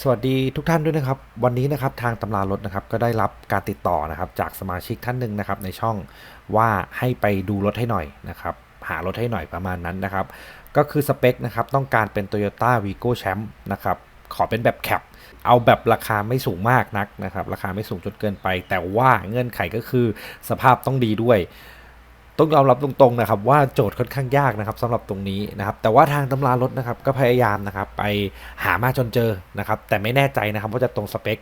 สวัสดีทุกท่านด้วยนะครับ วันนี้นะครับทางตำรารถนะครับก็ได้รับการติดต่อนะครับจากสมาชิกท่านหนึ่งนะครับในช่องว่าให้ไปดูรถให้หน่อยนะครับหารถให้หน่อยประมาณนั้นนะครับ ก็คือสเปคนะครับต้องการเป็น Toyota Vigo Champ นะครับขอเป็นแบบแคปเอาแบบราคาไม่สูงมากนักนะครับ ราคาไม่สูงจนเกินไป แต่ว่าเงื่อนไขก็คือสภาพต้องดีด้วย ต้องยอมรับตรงๆนะครับว่าโจทย์ค่อนข้างยากนะครับสำหรับตรงนี้นะครับแต่ว่าทางตำรารถนะครับก็พยายามนะครับไปหามาจนเจอนะครับแต่ไม่แน่ใจนะครับว่าจะตรงสเปค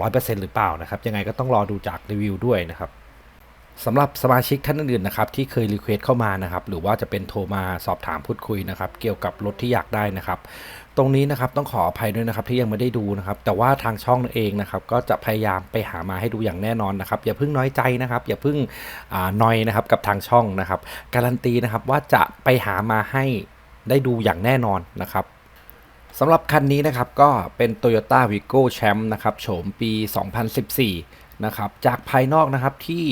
ร้อยเปอร์เซ็นต์หรือเปล่านะครับยังไงก็ต้องรอดูจากรีวิวด้วยนะครับ สำหรับสมาชิกท่านอื่นๆนะครับที่เคยรีเควสเข้ามานะครับหรือว่าจะเป็นโทรมาสอบถามพูดคุยนะครับเกี่ยวกับรถที่อยากได้นะครับ ตรงนี้นะครับต้องขออภัยด้วยนะครับที่ยังไม่ได้ดูนะครับ แต่ว่าทางช่องเองนะครับก็จะพยายามไปหามาให้ดูอย่างแน่นอนนะครับ อย่าเพิ่งน้อยใจนะครับ อย่าเพิ่งอ่านอยนะครับกับทางช่องนะครับ การันตีนะครับว่าจะไปหามาให้ได้ดูอย่างแน่นอนนะครับสำหรับคันนี้นะครับก็เป็น Toyota Vigo Champ นะครับโฉมปี 2014นะครับจากภายนอกนะครับที่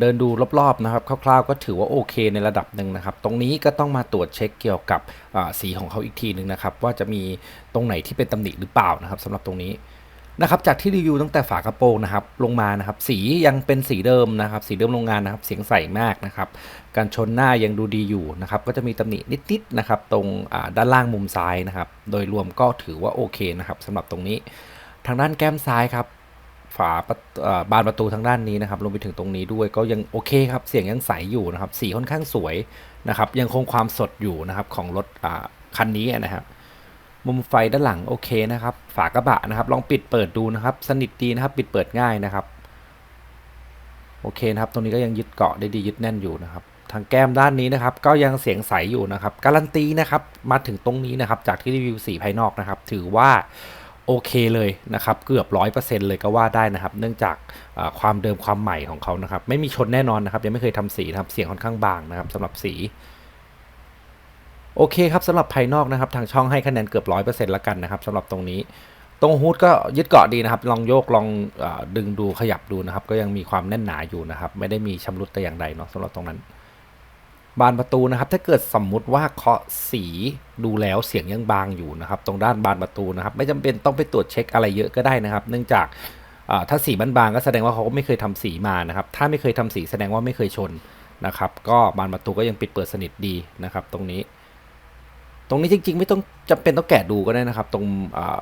เดินดูรอบๆนะครับคร่าวๆก็ถือว่าโอเคในระดับหนึ่งนะครับ ตรงนี้ก็ต้องมาตรวจเช็คเกี่ยวกับสีของเขาอีกทีหนึ่งนะครับว่าจะมีตรงไหนที่เป็นตำหนิหรือเปล่านะครับสำหรับตรงนี้นะครับจากที่รีวิวตั้งแต่ฝากระโปรงนะครับลงมานะครับสียังเป็นสีเดิมนะครับ สีเดิมโรงงานนะครับเสียงใสมากนะครับการชนหน้ายังดูดีอยู่นะครับก็จะมีตำหนินิดๆนะครับตรงด้านล่างมุมซ้ายนะครับ โดยรวมก็ถือว่าโอเคนะครับสำหรับตรงนี้ ทางด้านแก้มซ้ายครับ ฝาบานประตูทางด้านนี้นะครับรวมไปถึงตรงนี้ด้วยก็ยังโอเคครับเสียงยังใสอยู่นะครับสีค่อนข้างสวยนะครับยังคงความสดอยู่นะครับของรถคันนี้นะครับมุมไฟด้านหลังโอเคนะครับฝากระบะนะครับ ลองปิดเปิดดูนะครับ สนิทดีนะครับ ปิดเปิดง่ายนะครับ โอเคนะครับ ตรงนี้ก็ยังยึดเกาะได้ดียึดแน่นอยู่นะครับ ทางแก้มด้านนี้นะครับ ก็ยังเสียงใสอยู่นะครับ การันตีนะครับมาถึงตรงนี้นะครับ จากที่รีวิวสีภายนอกนะครับ ถือว่า โอเคเลยนะครับเกือบร้อยเปอร์เซ็นต์เลยก็ว่าได้นะครับ เนื่องจากความเดิมความใหม่ของเขานะครับ ไม่มีชนแน่นอนนะครับ ยังไม่เคยทำสีนะครับเสียงค่อนข้างบางนะครับสำหรับสีโอเคครับสำหรับภายนอกนะครับ ทางช่องให้คะแนนเกือบร้อยเปอร์เซ็นต์ละกันนะครับสำหรับตรงนี้ ตรงฮูดก็ยึดเกาะดีนะครับ ลองโยกลองอดึงดูขยับดูนะครับ ก็ยังมีความแน่นหนาอยู่นะครับ ไม่ได้มีชำรุดแต่อย่างใดเนาะสำหรับตรงนั้น บานประตูนะครับ ถ้าเกิดสมมุติว่าเคาะสีดูแล้วเสียงยังบางอยู่นะครับ ตรงด้านบานประตูนะครับ ไม่จำเป็นต้องไปตรวจเช็คอะไรเยอะก็ได้นะครับ เนื่องจากถ้าสีบางๆก็แสดงว่าเขาก็ไม่เคยทำสีมานะครับ ถ้าไม่เคยทำสีแสดงว่าไม่เคยชนนะครับ ก็บานประตูก็ยังปิดเปิดสนิทดีนะครับ ตรงนี้ ตรงนี้จริง ๆ ไม่ต้องจำเป็นต้องแกะดูก็ได้นะครับ ตรง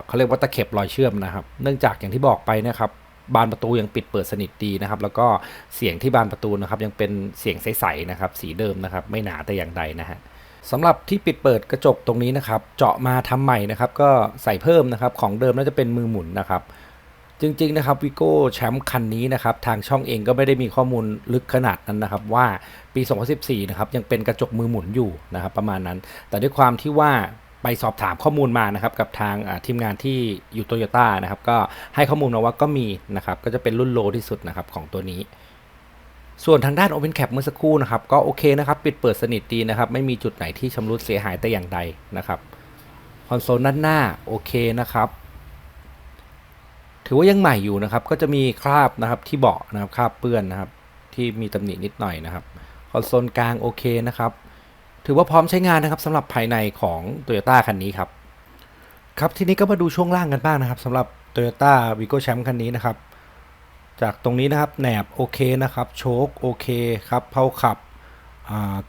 เขาเรียกว่าตะเข็บรอยเชื่อมนะครับ เนื่องจากอย่างที่บอกไปนะครับ บานประตูยังปิดเปิดสนิทดีนะครับ แล้วก็เสียงที่บานประตูนะครับ ยังเป็นเสียงใสๆนะครับ สีเดิมนะครับ ไม่หนาแต่อย่างใดนะฮะสำหรับที่ปิดเปิดกระจกตรงนี้นะครับ เจาะมาทำใหม่นะครับ ก็ใส่เพิ่มนะครับของเดิมน่าจะเป็นมือหมุนนะครับจริงๆนะครับวิโก้แชมป์คันนี้นะครับทางช่องเองก็ไม่ได้มีข้อมูลลึกขนาดนั้นนะครับ ว่าปี 2014 นะครับยังเป็นกระจกมือหมุนอยู่นะครับประมาณนั้น แต่ด้วยความที่ว่า ไปสอบถามข้อมูลมานะครับกับทางทีมงานที่อยู่โตโยต้านะครับก็ให้ข้อมูลมาว่าก็มีนะครับก็จะเป็นรุ่นโลที่สุดนะครับของตัวนี้ ส่วนทางด้าน Open Cap เมื่อสักครู่นะครับก็โอเคนะครับปิดเปิดสนิทดีนะครับไม่มีจุดไหนที่ชำรุดเสียหายแต่อย่างใดนะครับคอนโซลด้านหน้าโอเคนะครับถือว่ายังใหม่อยู่นะครับก็จะมีคราบนะครับที่เบาะนะครับคราบเปื้อนนะครับที่มีตำหนินิดหน่อยนะครับคอนโซลกลางโอเคนะครับ ถือว่าพร้อมใช้งานนะครับสำหรับภายในของ Toyota คันนี้ครับ ครับทีนี้ก็มาดูช่วงล่างกันบ้างนะครับสำหรับ Toyota Vigo Champ คันนี้นะครับ จากตรงนี้นะครับแหนบโอเคนะครับโชคโอเคครับเพาขับ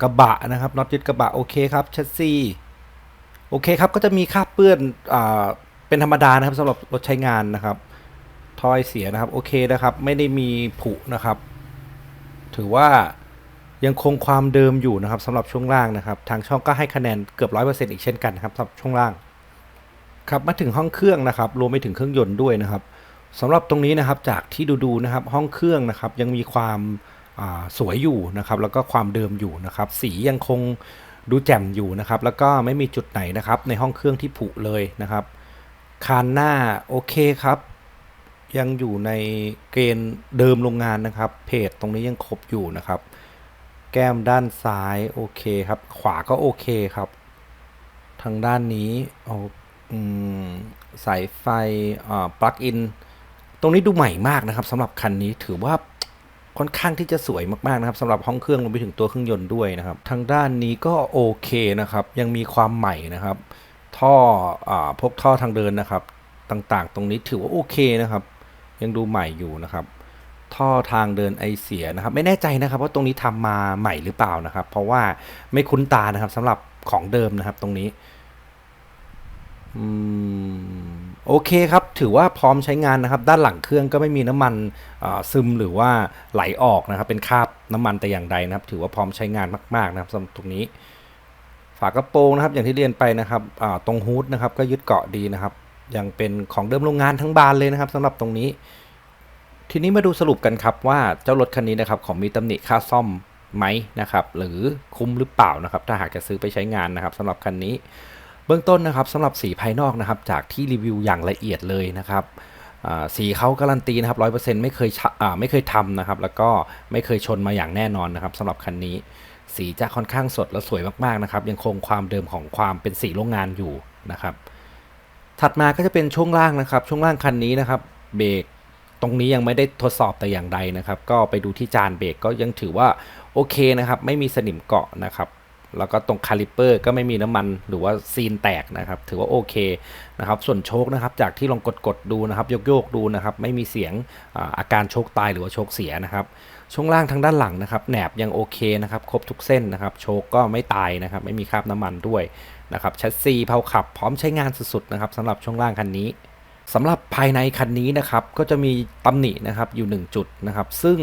กระบะนะครับน็อตยึดกระบะโอเคครับชัสซีโอเคครับก็จะมีคราบเปื้อนอเป็นธรรมดานะครับสำหรับรถใช้งานนะครับทอยเสียนะครับโอเคนะครับไม่ได้มีผุนะครับ ถือว่า ยังคงความเดิมอยู่นะครับสำหรับช่วงล่างนะครับ ทางช่องก็ให้คะแนนเกือบร้อยเปอร์เซ็นต์อีกเช่นกันนะครับสำหรับช่วงล่างครับมาถึงห้องเครื่องนะครับรวมไปถึงเครื่องยนต์ด้วยนะครับสำหรับตรงนี้นะครับจากที่ดูๆนะครับห้องเครื่องนะครับยังมีความอ่าสวยอยู่นะครับแล้วก็ความเดิมอยู่นะครับ สียังคงดูแจ่มอยู่นะครับ แล้วก็ไม่มีจุดไหนนะครับ ในห้องเครื่องที่ผุเลยนะครับ คานหน้าโอเคครับ ยังอยู่ในเกณฑ์เดิมโรงงานนะครับ เพจตรงนี้ยังครบอยู่นะครับ แก้มด้านซ้ายโอเคครับ ขวาก็โอเคครับ ทางด้านนี้เอาสายไฟปลั๊กอิน ตรงนี้ดูใหม่มากนะครับสำหรับคันนี้ถือว่าค่อนข้างที่จะสวยมากๆนะครับสำหรับห้องเครื่องรวมไปถึงตัวเครื่องยนต์ด้วยนะครับ ทางด้านนี้ก็โอเคนะครับ ยังมีความใหม่นะครับ ท่ออพวกท่อทางเดินนะครับ ต่างๆ ตรงนี้ถือว่าโอเคนะครับ ยังดูใหม่อยู่นะครับ ท่อทางเดินไอเสียนะครับ ไม่แน่ใจนะครับว่าตรงนี้ทำมาใหม่หรือเปล่านะครับ เพราะว่าไม่คุ้นตานะครับสำหรับของเดิมนะครับตรงนี้อโอเคครับถือว่าพร้อมใช้งานนะครับ ด้านหลังเครื่องก็ไม่มีน้ำมันซึมหรือว่าไหลออกนะครับ เป็นคราบน้ำมันแต่อย่างใดนะครับ ถือว่าพร้อมใช้งานมากๆนะครับสำหรับตรงนี้ ฝากระโปรงนะครับอย่างที่เรียนไปนะครับตรงฮูดนะครับ ก็ยึดเกาะดีนะครับ ยังเป็นของเดิมโรงงานทั้งบานเลยนะครับสำหรับตรงนี้ ทีนี้มาดูสรุปกันครับว่าเจ้ารถคันนี้นะครับของมีตำหนิค่าซ่อมไหมนะครับหรือคุ้มหรือเปล่านะครับ ถ้าหากจะซื้อไปใช้งานนะครับสำหรับคันนี้ เบื้องต้นนะครับสำหรับสีภายนอกนะครับ จากที่รีวิวอย่างละเอียดเลยนะครับสีเขาการันตีนะครับร้อยเปอร์เซ็นต์ไม่เคยไม่เคยทำนะครับ แล้วก็ไม่เคยชนมาอย่างแน่นอนนะครับสำหรับคันนี้ สีจะค่อนข้างสดและสวยมากๆนะครับ ยังคงความเดิมของความเป็นสีโรงงานอยู่นะครับ ถัดมาก็จะเป็นช่วงล่างนะครับ ช่วงล่างคันนี้นะครับ เบรก ตรงนี้ยังไม่ได้ทดสอบแต่อย่างใดนะครับ ก็ไปดูที่จานเบรกก็ยังถือว่าโอเคนะครับ ไม่มีสนิมเกาะนะครับ แล้วก็ตรงคาลิเปอร์ก็ไม่มีน้ำมันหรือว่าซีนแตกนะครับ ถือว่าโอเคนะครับ ส่วนโชคนะครับ จากที่ลองกดกดๆดูนะครับ โยกโยกๆดูนะครับ ไม่มีเสียงอาการโชคตายหรือว่าโชคเสียนะครับ ช่วงล่างทางด้านหลังนะครับ แหนบยังโอเคนะครับ ครบทุกเส้นนะครับ โชคก็ไม่ตายนะครับ ไม่มีคราบน้ำมันด้วยนะครับแชสซีเพาขับพร้อมใช้งานสุดๆนะครับสำหรับช่วงล่างคันนี้ สำหรับภายในคันนี้นะครับก็จะมีตำหนินะครับอยู่ 1 จุดนะครับ ซึ่ง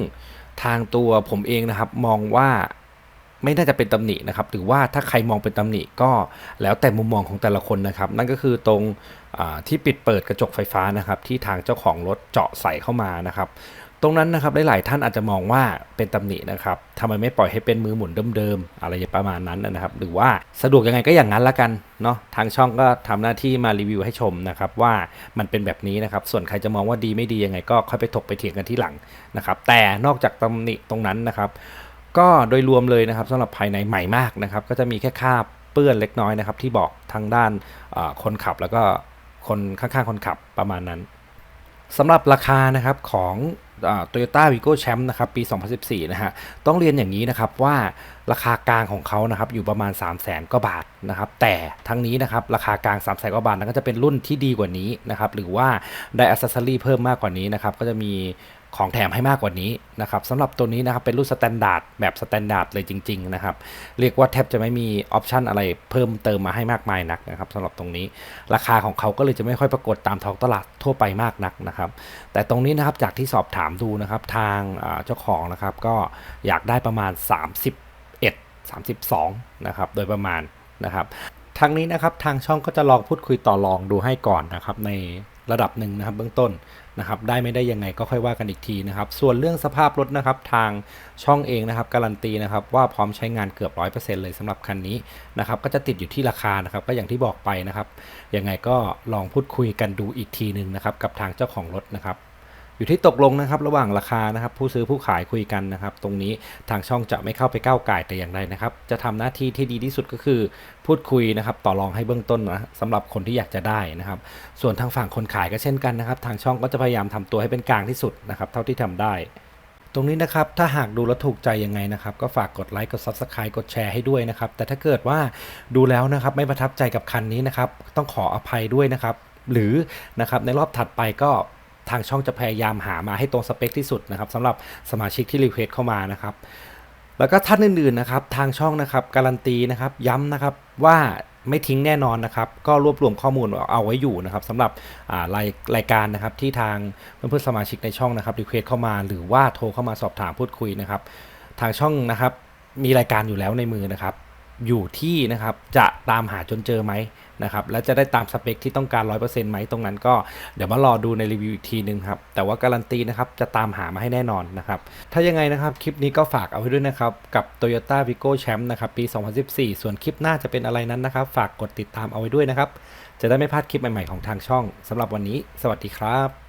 ทางตัวผมเองนะครับมองว่าไม่น่าจะเป็นตำหนินะครับหรือว่าถ้าใครมองเป็นตำหนิก็แล้วแต่มุมมองของแต่ละคนนะครับ นั่นก็คือตรงที่ปิดเปิดกระจกไฟฟ้านะครับ ที่ทางเจ้าของรถเจาะใส่เข้ามานะครับ ตรงนั้นนะครับหลายๆท่านอาจจะมองว่าเป็นตำหนินะครับทำไมไม่ปล่อยให้เป็นมือหมุนเดิมๆอะไรประมาณนั้นนะครับ หรือว่าสะดวกยังไงก็อย่างนั้นละกันเนาะทางช่องก็ทำหน้าที่มารีวิวให้ชมนะครับว่ามันเป็นแบบนี้นะครับ ส่วนใครจะมองว่าดีไม่ดียังไง ก็ค่อยไปถกไปเถียงกันที่หลังนะครับ แต่นอกจากตำหนิตรงนั้นนะครับ ก็โดยรวมเลยนะครับสำหรับภายในใหม่มากนะครับ ก็จะมีแค่คาบเปื้อนเล็กน้อยนะครับ ที่บอกทางด้านคนขับแล้วก็คนข้างๆคนขับประมาณนั้นสำหรับราคานะครับของ โตโยต้าวีโก้แชมป์นะครับปี 2014 นะฮะ ต้องเรียนอย่างนี้นะครับว่าราคากลางของเขานะครับอยู่ประมาณ 3 0 0แสนกว่าบาทนะครับแต่ทั้งนี้นะครับราคากลาง 3 0 0แสนกว่าบาทนั้นก็จะเป็นรุ่นที่ดีกว่านี้นะครับหรือว่าได้อัซเซอรี่เพิ่มมากกว่านี้นะครับก็จะมี ของแถมให้มากกว่านี้นะครับสำหรับตัวนี้นะครับเป็นรุ่นสแตนดาร์ดแบบสแตนดาร์ดเลยจริง ๆ นะครับ เรียกว่าแทบจะไม่มีออปชันอะไรเพิ่มเติมมาให้มากมายนักนะครับสำหรับตรงนี้ราคาของเขาก็เลยจะไม่ค่อยปรากฏตามท้องตลาดทั่วไปมากนักนะครับ แต่ตรงนี้นะครับจากที่สอบถามดูนะครับทางเจ้าของนะครับก็อยากได้ประมาณ 31 32นะครับโดยประมาณนะครับทางนี้นะครับทางช่องก็จะลองพูดคุยต่อรองดูให้ก่อนนะครับในระดับหนึ่งนะครับเบื้องต้น นะครับได้ไม่ได้ยังไงก็ค่อยว่ากันอีกทีนะครับส่วนเรื่องสภาพรถนะครับทางช่องเองนะครับการันตีนะครับว่าพร้อมใช้งานเกือบ 100%เลยสำหรับคันนี้นะครับก็จะติดอยู่ที่ราคานะครับก็อย่างที่บอกไปนะครับยังไงก็ลองพูดคุยกันดูอีกทีหนึ่งนะครับกับทางเจ้าของรถนะครับ อยู่ที่ตกลงนะครับระหว่างราคานะครับผู้ซื้อผู้ขายคุยกันนะครับ ตรงนี้ทางช่องจะไม่เข้าไปก้าวไก่แต่อย่างใดนะครับ จะทำหน้าที่ที่ดีที่สุดก็คือ พูดคุยนะครับต่อรองให้เบื้องต้นนะสำหรับคนที่อยากจะได้นะครับ ส่วนทางฝั่งคนขายก็เช่นกันนะครับ ทางช่องก็จะพยายามทำตัวให้เป็นกลางที่สุดนะครับเท่าที่ทำได้ตรงนี้นะครับ ถ้าหากดูแล้วถูกใจยังไงนะครับ ก็ฝากกดไลค์ กด Subscribe กดแชร์ให้ด้วยนะครับ แต่ถ้าเกิดว่าดูแล้วนะครับ ไม่ประทับใจกับคันนี้นะครับ ต้องขออภัยด้วยนะครับ หรือนะครับในรอบถัดไปก็ ทางช่องจะพยายามหามาให้ตรงสเปคที่สุดนะครับสำหรับสมาชิกที่รีเควสเข้ามานะครับ แล้วก็ท่านอื่นๆนะครับทางช่องนะครับการันตีนะครับย้ำนะครับว่าไม่ทิ้งแน่นอนนะครับ ก็รวบรวมข้อมูลเอาไว้อยู่นะครับสำหรับรายรายการนะครับที่ทางเพื่อนๆสมาชิกในช่องนะครับรีเควสเข้ามาหรือว่าโทรเข้ามาสอบถามพูดคุยนะครับ ทางช่องนะครับมีรายการอยู่แล้วในมือนะครับ อยู่ที่นะครับจะตามหาจนเจอไหม นะครับและจะได้ตามสเปคที่ต้องการ 100%ไหมตรงนั้นก็เดี๋ยวมารอดูในรีวิวอีกทีนึงครับ แต่ว่าการันตีนะครับจะตามหามาให้แน่นอนนะครับ ถ้ายังไงนะครับ คลิปนี้ก็ฝากเอาไว้ด้วยนะครับ กับ Toyota Vigo Champ นะครับปี 2014 ส่วนคลิปหน้าจะเป็นอะไรนั้นนะครับ ฝากกดติดตามเอาไว้ด้วยนะครับ จะได้ไม่พลาดคลิปใหม่ๆของทางช่องสำหรับวันนี้ สวัสดีครับ